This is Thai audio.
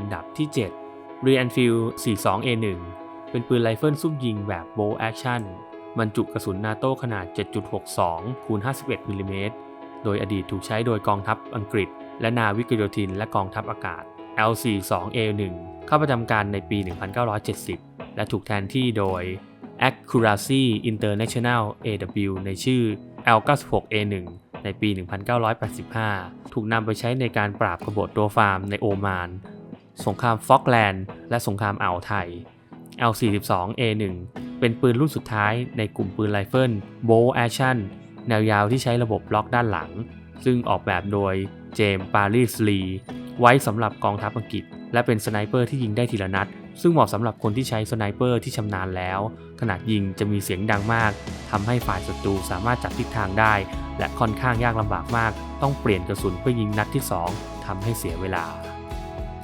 อันดับที่ 7 r e a n f i e l d 42A1 เป็นปืนไรเฟิลซุ่มยิงแบบ Bolt Action บรรจุกระสุนนาโต้ขนาด 7.62 คูณ 51 มิลลิเมตร โดยอดีตถูกใช้โดยกองทัพอังกฤษ และนาวิกโยธินและกองทัพอากาศ L42A1 เข้าประจำการในปี 1970 และถูกแทนที่โดย Accuracy International AW ในชื่อ L96A1 ในปี 1985 ถูกนำไปใช้ในการปราบกบฏตัวฟาร์มในโอมาน สงครามฟอกแลนด์ และสงครามอ่าวไทย L42A1 เป็นปืนรุ่นสุดท้ายในกลุ่มปืนไรเฟิล Bolt Action แนวยาวที่ใช้ระบบล็อกด้านหลัง ซึ่งออกแบบโดยเจมส์ปารีสลีไว้สำหรับกองทัพอังกฤษ และเป็นสไนเปอร์ที่ยิงได้ทีละนัด ซึ่งเหมาะสำหรับคนที่ใช้สไนเปอร์ที่ชำนาญแล้ว ขนาดยิงจะมีเสียงดังมากทำให้ฝ่ายศัตรูสามารถจับทิศทางได้ และค่อนข้างยากลำบากมาก ต้องเปลี่ยนกระสุนเพื่อยิงนัดที่ 2ทำให้เสียเวลา